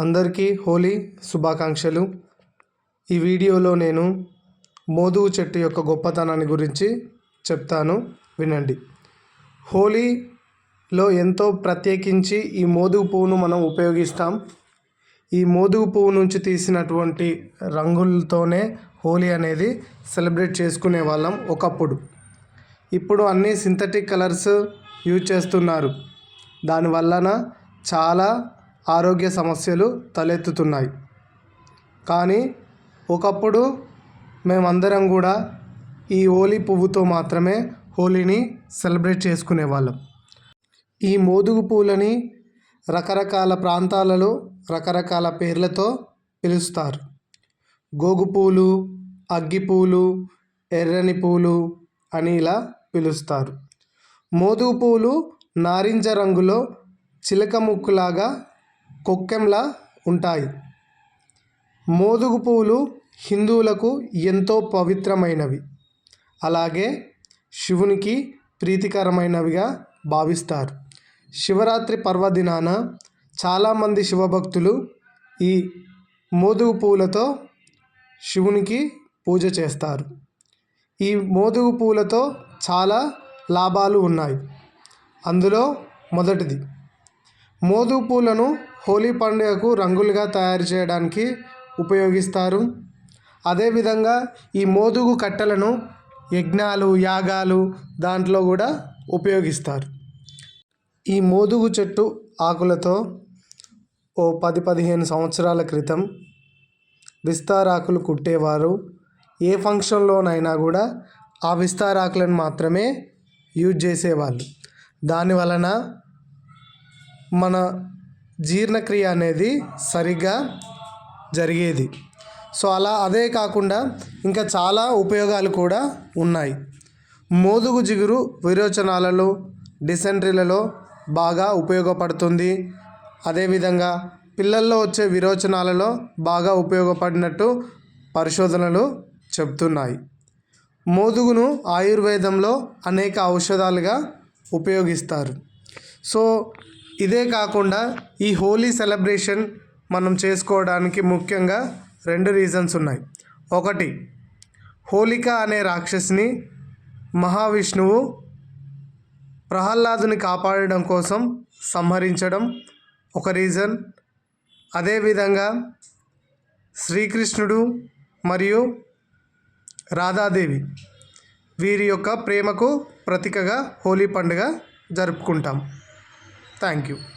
అందరికీ హోలీ శుభాకాంక్షలు. ఈ వీడియోలో నేను మోదుగు చెట్టు యొక్క గొప్పతనాన్ని గురించి చెప్తాను. వినండి. హోలీలో ఎంతో ప్రత్యేకించి ఈ మోదుగు పువ్వును మనం ఉపయోగిస్తాం. ఈ మోదుగు పువ్వు నుంచి తీసినటువంటి రంగులతోనే హోలీ అనేది సెలబ్రేట్ చేసుకునే వాళ్ళం ఒకప్పుడు. ఇప్పుడు అన్ని సింథటిక్ కలర్స్ యూజ్ చేస్తున్నారు. దానివలన చాలా ఆరోగ్య సమస్యలు తలెత్తుతున్నాయి. కానీ ఒకప్పుడు మేమందరం కూడా ఈ హోలీ పువ్వుతో మాత్రమే హోలీని సెలబ్రేట్ చేసుకునే వాళ్ళం ఈ మోదుగు పూలని రకరకాల ప్రాంతాలలో రకరకాల పేర్లతో పిలుస్తారు. గోగు పూలు అగ్గి పూలు ఎర్రని పూలు అని ఇలా పిలుస్తారు. మోదుగు పూలు నారింజ రంగులో చిలక ముక్కులాగా కొక్కెంలా ఉంటాయి. మోదుగు పువ్వులు హిందువులకు ఎంతో పవిత్రమైనవి. అలాగే శివునికి ప్రీతికరమైనవిగా భావిస్తారు. శివరాత్రి పర్వదినాన చాలామంది శివభక్తులు ఈ మోదుగు పువ్వులతో శివునికి పూజ చేస్తారు. ఈ మోదుగు పువ్వులతో చాలా లాభాలు ఉన్నాయి. అందులో మొదటిది మోదు పూలను హోలీ పండుగకు రంగులుగా తయారు చేయడానికి ఉపయోగిస్తారు. అదేవిధంగా ఈ మోదుగు కట్టెలను యజ్ఞాలు యాగాలు దాంట్లో కూడా ఉపయోగిస్తారు. ఈ మోదుగు చెట్టు ఆకులతో ఓ పది పదిహేను సంవత్సరాల క్రితం విస్తారాకులు కుట్టేవారు. ఏ ఫంక్షన్లోనైనా కూడా ఆ విస్తారాకులను మాత్రమే యూజ్ చేసేవాళ్ళు. దాని వలన మన జీర్ణక్రియ అనేది సరిగ్గా జరిగేది. సో అలా అదే కాకుండా ఇంకా చాలా ఉపయోగాలు కూడా ఉన్నాయి. మోదుగు జిగురు విరోచనాలలో డిసెంట్రీలలో బాగా ఉపయోగపడుతుంది. అదేవిధంగా పిల్లల్లో వచ్చే విరోచనాలలో బాగా ఉపయోగపడినట్టు పరిశోధనలు చెప్తున్నాయి మోదుగును ఆయుర్వేదంలో అనేక ఔషధాలుగా ఉపయోగిస్తారు. సో ఇదే కాకుండా ఈ హోలీ సెలబ్రేషన్ మనం చేసుకోవడానికి ముఖ్యంగా రెండు రీజన్స్ ఉన్నాయి. ఒకటి హోలిక అనే రాక్షసిని మహావిష్ణువు ప్రహ్లాదుని కాపాడడం కోసం సంహరించడం ఒక రీజన్. అదేవిధంగా శ్రీకృష్ణుడు మరియు రాధాదేవి వీరి యొక్క ప్రేమకు ప్రతీకగా హోలీ పండుగ జరుపుకుంటాం. Thank you.